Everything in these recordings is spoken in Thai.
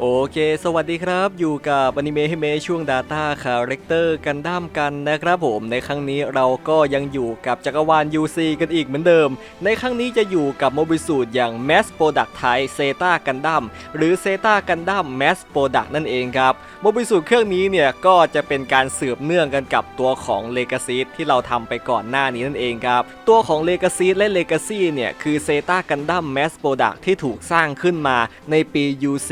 โอเค สวัสดีครับ อยู่กับอนิเมะเมช่วง Data Character กันด้ามกันนะครับผม ในครั้งนี้เราก็ยังอยู่กับจักรวาล UC กันอีกเหมือนเดิม ในครั้งนี้จะอยู่กับโมบิสูตรอย่าง Mass Product ไทย Zeta Gundam หรือ Zeta Gundam Mass Product นั่นเองครับ โมบิสูตรเครื่องนี้เนี่ยก็จะเป็นการสืบเนื่องกันกับตัวของ Legacy ที่เราทำไปก่อนหน้านี้นั่นเองครับ ตัวของ Legacy และ Legacy เนี่ยคือ Zeta Gundam Mass Product ที่ถูกสร้างขึ้นมาในปี UC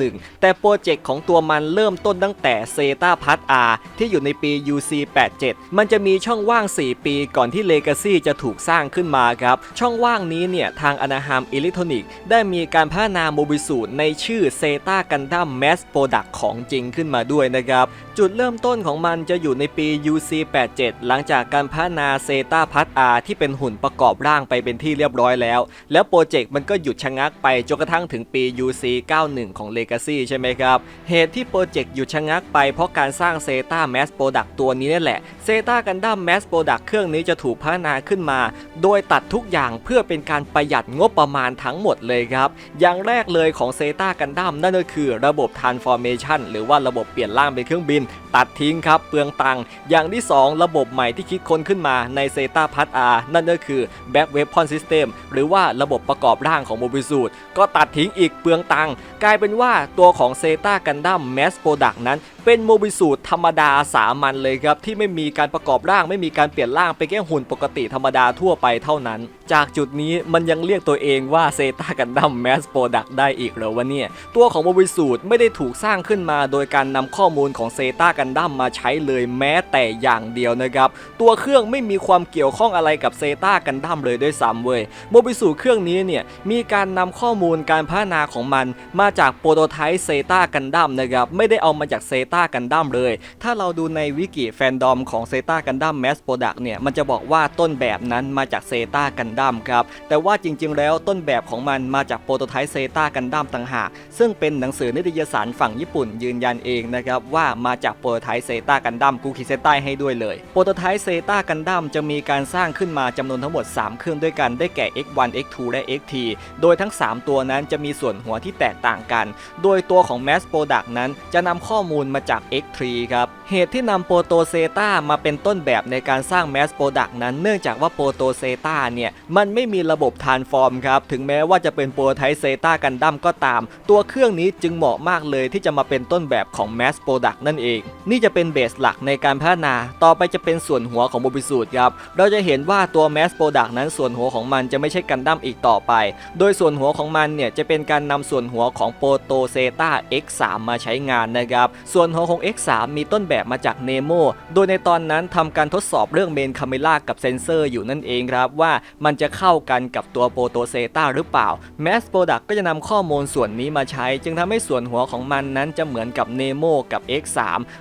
91 แต่โปรเจกต์ของตัวมันเริ่มต้นตั้งแต่ Zeta p a t R ที่อยู่ในปี UC 87 มันจะมีช่องว่าง 4 ปีก่อนที่ Legacy จะถูกสร้างขึ้นมาครับ ช่องว่างนี้เนี่ย ทางอนาฮามอิเล็กทรอนิกส์ได้มีการพัฒนาโมบิสูตในชื่อ Zeta Gundam Mass Product ของจริงขึ้นมาด้วยนะครับ จุดเริ่มต้นของมันจะอยู่ในปี UC 87 หลังจากการพัฒนา Zeta p a t R ที่เป็นหุ่นประกอบร่างไปเป็นที่เรียบร้อยแล้ว แล้วโปรเจกต์มันก็หยุดชะงักไปจนกระทั่งถึงปี UC 91 ของ Legacy ใช่ไหมครับ เหตุที่โปรเจกต์หยุดชะงักไปเพราะการสร้าง Zeta Mass Product ตัวนี้นี่แหละ Zeta Gundam Mass Product เครื่องนี้จะถูกพัฒนาขึ้นมา โดยตัดทุกอย่างเพื่อเป็นการประหยัดงบประมาณทั้งหมดเลยครับ อย่างแรกเลยของ Zeta Gundam นั่นก็คือระบบ Transformation หรือว่าระบบเปลี่ยนร่างเป็นเครื่องบิน ตัดทิ้งครับเปลืองตังค์อย่างที่ 2 ระบบใหม่ที่คิดค้นขึ้นมาใน Zeta p a t R นั่นก็คือ Back Weapon System หรือว่าระบบประกอบร่างของโมบิสูตก็ตัดทิ้งอีกเปลืองตังค์กลายเป็นว่าตัวของ Zeta Gundam Mass Product นั้นเป็นโมบิสูตธรรมดาสามัญเลยครับ ที่ไม่มีการประกอบร่างไม่มีการเปลี่ยนร่างเป็นแค่หุ่นปกติธรรมดาทั่วไปเท่านั้น จากจุดนี้มันยังเรียกตัวเองว่า Zeta Gundam Mass Product ได้อีกเหรอวะเนี่ย ตัวของโมบิสูตไม่ได้ถูกสร้างขึ้นมาโดยการนำข้อมูลของ Zeta Gundam มาใช้เลยแม้แต่อย่างเดียวนะครับ ตัวเครื่องไม่มีความเกี่ยวข้องอะไรกับ Zeta Gundam เลยด้วยซ้ำเว้ยโมบิสูเครื่องนี้เนี่ยมีการนำข้อมูลการพัฒนาของมัน มาจากโปรโตไทป์ Zeta Gundam นะครับไม่ได้เอามาจากเซ Zeta Gundam เลย ถ้าเราดูในวิกิแฟนดอมของ Zeta Gundam Mass Product เนี่ย มันจะบอกว่าต้นแบบนั้นมาจาก Zeta Gundam ครับ แต่ว่าจริงๆ แล้วต้นแบบของมันมาจากโปรโตไทป์ Zeta Gundam ต่างหาก ซึ่งเป็นหนังสือนิตยสารฝั่งญี่ปุ่นยืนยันเองนะครับ ว่ามาจากโปรโตไทป์ Zeta Gundam กูขีดเส้นใต้ให้ด้วยเลย โปรโตไทป์ Zeta Gundam จะมีการสร้างขึ้นมาจำนวนทั้งหมด 3 เครื่องด้วยกันได้แก่ X1 X2 และ XT โดยทั้ง 3 ตัวนั้นจะมีส่วนหัวที่แตกต่างกัน โดยตัวของ Mass Product นั้นจะนำข้อมูลมาจาก X3 ครับ เหตุที่นำโปรโตเซตามาเป็นต้นแบบในการสร้าง Mass Product นั้นเนื่องจากว่าโปรโตเซตาเนี่ย มันไม่มีระบบทานฟอร์มครับ ถึงแม้ว่าจะเป็นโปรไทเซตากันดั้มก็ตาม ตัวเครื่องนี้จึงเหมาะมากเลยที่จะมาเป็นต้นแบบของ Mass Product นั่นเอง นี่จะเป็นเบสหลักในการพัฒนา ต่อไปจะเป็นส่วนหัวของโมบิสูตครับ เราจะเห็นว่าตัว Mass Product นั้นส่วนหัวของมันจะไม่ใช่กันดั้มอีกต่อไป โดยส่วนหัวของมันเนี่ยจะเป็นการนำส่วนหัวของโปรโตเซตา X3 มาใช้งานนะครับ ส่วนหัวของ X3 มีต้นแบบมาจากเนโมโดยในตอนนั้นทำการทดสอบเรื่องเมนคาเมล่ากับเซนเซอร์อยู่นั่นเองครับว่ามันจะเข้ากันกับตัวโปรโตเซต้าหรือเปล่า Mass Product ก็จะนำข้อมูลส่วนนี้มาใช้ จึงทำให้ส่วนหัวของมันนั้นจะเหมือนกับเนโมกับ X3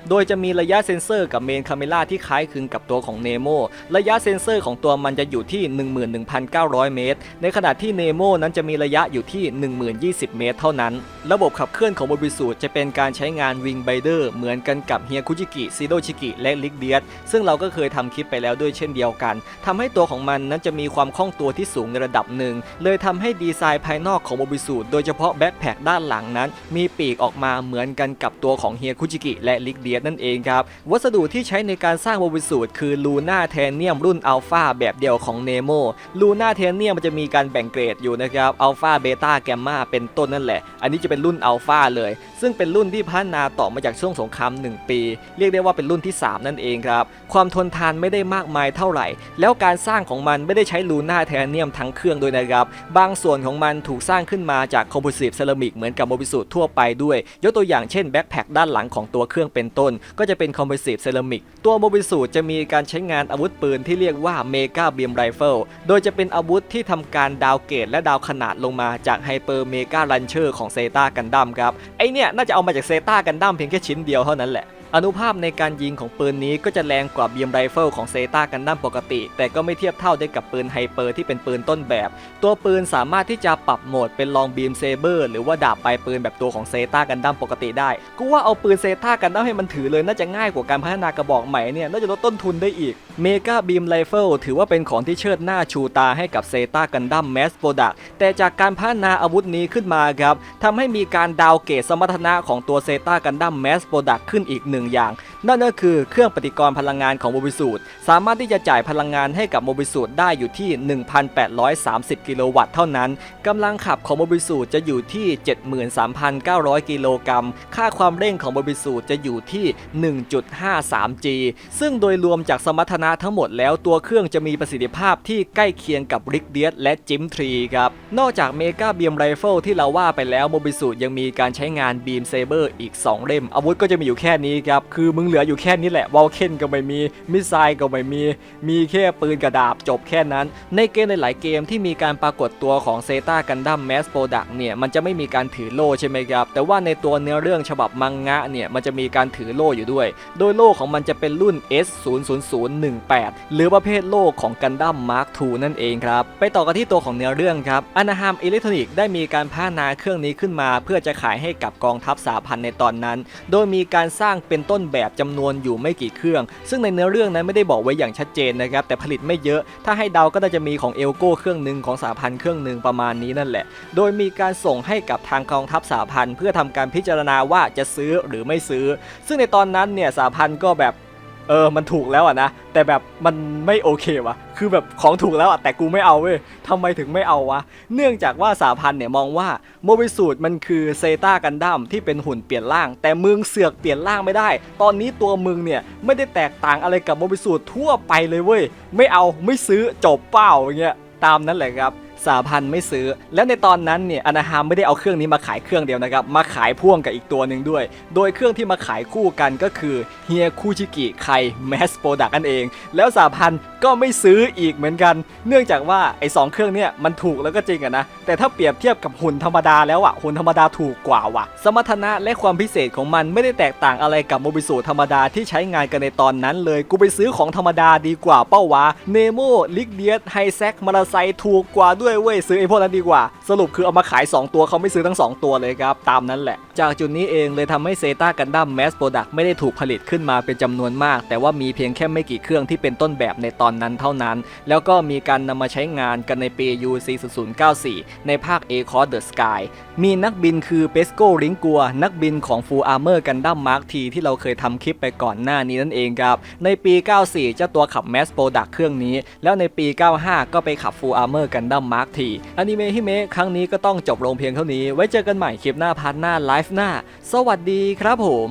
โดยจะมีระยะเซนเซอร์กับเมนคาเมล่าที่คล้ายคลึงกับตัวของเนโมระยะเซนเซอร์ของตัวมันจะอยู่ที่ 11,900 เมตร ในขณะที่เนโมนั้นจะมีระยะอยู่ที่ 10,020 เมตร เท่านั้น ระบบขับเคลื่อนของโมบิสูจะเป็นการใช้งานวิงไบเดอร์เหมือนกันกับเฮียคุจิกิซิโดชิกิและลิกเดียสซึ่งเราก็เคยทำคลิปไปแล้วด้วยเช่นเดียวกันทำให้ตัวของมันนั้นจะมีความคล่องตัวที่สูงในระดับหนึ่ง เลยทำให้ดีไซน์ภายนอกของโมบิสูโดยเฉพาะแบ็คแพคด้านหลังนั้น มีปีกออกมาเหมือนกันกับตัวของเฮียคุจิกิและลิกเดียสนั่นเองครับวัสดุที่ใช้ในการสร้างโมบิสูคือลูน่าเทเนียมรุ่นอัลฟาแบบเดียวของเนโมลูน่าเทเนียมมันจะมีการแบ่งเกรดอยู่นะครับอัลฟาเบต้าแกมมาเป็นต้นนั่นแหละ อันนี้จะเป็นรุ่นอัลฟาเลย ซึ่งเป็นรุ่นที่พัฒนาต่อมาจากช่วงสงคราม 1 ปี เรียกได้ว่าเป็นรุ่นที่ 3 นั่นเองครับ ความทนทานไม่ได้มากมายเท่าไหร่ แล้วการสร้างของมันไม่ได้ใช้ลูน่าไทเทเนียมทั้งเครื่องด้วยนะครับ บางส่วนของมันถูกสร้างขึ้นมาจากคอมโพสิตเซรามิกเหมือนกับโมบิสูตทั่วไปด้วย ยกตัวอย่างเช่นแบ็คแพคด้านหลังของตัวเครื่องเป็นต้น ก็จะเป็นคอมโพสิตเซรามิกตัวโมบิสูตจะมีการใช้งานอาวุธปืนที่เรียกว่าเมกาเบียมไรเฟิลโดยจะเป็นอาวุธที่ทำการดาวเกรดและดาวขนาดลงมาจากไฮเปอร์เมกาลันเชอร์ของเซตากันดั้มครับไอเนี่ยน่าจะเอามาจากเซตากันดั้มเพียงแค่ชิ้นเดียวเท่านั้นแหละ อนุภาพในการยิงของปืนนี้ก็จะแรงกว่าเบียมไรเฟิลของเซตากันดั้มปกติ แต่ก็ไม่เทียบเท่าได้กับปืนไฮเปอร์ที่เป็นปืนต้นแบบ ตัวปืนสามารถที่จะปรับโหมดเป็นลองบีมเซเบอร์หรือว่าดาบปลายปืนแบบตัวของเซตากันดั้มปกติได้ กูว่าเอาปืนเซตากันดั้มให้มันถือเลยน่าจะง่ายกว่าการพัฒนากระบอกใหม่เนี่ยน่าจะลดต้นทุนได้อีกเมกาบีมไรเฟิลถือว่าเป็นของที่เชิดหน้าชูตาให้กับเซตากันดั้มแมสโปรดักแต่จากการพัฒนาอาวุธนี้ขึ้นมาครับทำให้มีการดาวเกรดสมรรถนะของตัวเซตากันดั้มแมสโปรดักขึ้นอีกหนึ่งอย่าง นั่นก็คือเครื่องปฏิกรณ์พลังงานของโมบิสูตสามารถที่จะจ่ายพลังงานให้กับโมบิสูตได้อยู่ที่ 1,830 กิโลวัตต์เท่านั้นกำลังขับของโมบิสูตจะอยู่ที่ 73,900 กิโลกรัม ค่าความเร่งของโมบิสูตจะอยู่ที่ 1.53G ซึ่งโดยรวมจากสมรรถนะทั้งหมดแล้วตัวเครื่องจะมีประสิทธิภาพที่ใกล้เคียงกับริกเดียสและจิมทรีครับ นอกจากเมกาเบียมไรเฟิลที่เราว่าไปแล้วโมบิสูตยังมีการใช้งานบีมเซเบอร์อีก 2 เล่ม อาวุธก็จะมีอยู่แค่นี้ครับ คือมึงเหลืออยู่แค่นี้แหละวอลเคนก็ไม่มี มิสไซล์ก็ไม่มี มีแค่ปืนกระดาบจบแค่นั้น ในเกมหลายๆเกมที่มีการปรากฏตัวของเซตากันดั้มแมสโปรดักเนี่ย มันจะไม่มีการถือโล่ใช่ไหมครับ แต่ว่าในตัวเนื้อเรื่องฉบับมังงะเนี่ย มันจะมีการถือโล่อยู่ด้วย โดยโล่ของมันจะเป็นรุ่น S00018 หรือประเภทโล่ของกันดั้มมาร์ค2นั่นเองครับ ไปต่อกันที่ตัวของเนื้อเรื่องครับอนาฮามอิเล็กทรอนิกส์ได้มีการพัฒนาเครื่องนี้ขึ้นมา เพื่อจะขายให้กับกองทัพสาพันในตอนนั้น โดยมีการสร้างเป็นต้นแบบจำนวนอยู่ไม่กี่เครื่อง ซึ่งในเนื้อเรื่องนั้นไม่ได้บอกไว้อย่างชัดเจนนะครับแต่ผลิตไม่เยอะ ถ้าให้เดาก็น่าจะมีของเอลโก้เครื่องหนึ่งของสาพันธ์เครื่องหนึ่งประมาณนี้นั่นแหละ โดยมีการส่งให้กับทางกองทัพสาพันธ์เพื่อทำการพิจารณาว่าจะซื้อหรือไม่ซื้อ ซึ่งในตอนนั้นเนี่ยสาพันธ์ก็แบบ เออ มันถูกแล้วอะนะ แต่แบบมันไม่โอเควะคือแบบของถูกแล้วอะแต่กูไม่เอาเว้ยทำไมถึงไม่เอาวะ เนื่องจากว่าสาพันธ์เนี่ยมองว่าโมบิสูตมันคือเซตากันดั้มที่เป็นหุ่นเปลี่ยนร่าง แต่มึงเสือกเปลี่ยนร่างไม่ได้ ตอนนี้ตัวมึงเนี่ยไม่ได้แตกต่างอะไรกับโมบิสูตทั่วไปเลยเว้ย ไม่เอา ไม่ซื้อ จบเปล่าอย่างเงี้ย ตามนั้นแหละครับ สาพันธ์ไม่ซื้อ แล้วในตอนนั้นเนี่ยอนาฮามไม่ได้เอาเครื่องนี้มาขายเครื่องเดียวนะครับ มาขายพ่วงกับอีกตัวหนึ่งด้วย โดยเครื่องที่มาขายคู่กันก็คือเฮียคูชิกิไคแมสโปรดักนั่นเอง แล้วสาพันธ์ก็ไม่ซื้ออีกเหมือนกัน เนื่องจากว่าไอ้สองเครื่องเนี่ยมันถูกแล้วก็จริงอะนะ แต่ถ้าเปรียบเทียบกับหุ่นธรรมดาแล้วอะหุ่นธรรมดาถูกกว่าว่ะ สมรรถนะและความพิเศษของมันไม่ได้แตกต่างอะไรกับโมบิสูธรรมดาที่ใช้งานกันในตอนนั้นเลย กูไปซื้อของธรรมดาดีกว่าเป้าวะเนโมลิกเดียสไฮแซกมาราไซถูกกว่าด้วยเว้ยซื้อไอ้พวกนั้นดีกว่า สรุปคือเอามาขาย 2 ตัวเขาไม่ซื้อทั้ง 2 ตัวเลยครับ ตามนั้นแหละ จากจุดนี้เองเลยทำให้เซตากันดั้มแมสโปรดักไม่ได้ถูกผลิตขึ้นมาเป็นจำนวนมาก แต่ว่ามีเพียงแค่ไม่กี่เครื่องที่เป็นต้นแบบในตอนนั้นเท่านั้น แล้วก็มีการนำมาใช้งานกันในปี UC 0094 ในภาค A c o s the Sky มีนักบินคือเปสโกริงกัว นักบินของ Full Armor Gundam Mark T ที่เราเคยทำคลิปไปก่อนหน้านี้นั่นเองครับ ในปี 94 เจ้าตัวขับ Mass Product เครื่องนี้ แล้วในปี 95 ก็ไปขับ Full Armor Gundam Mark T อนิาร์คทีอนิเมะฮิเมะครั้งนี้ก็ต้องจบลงเพียงเท่านี้ ไว้เจอกันใหม่คลิปหน้าพาร์ทหน้าไลฟ์หน้า สวัสดีครับผม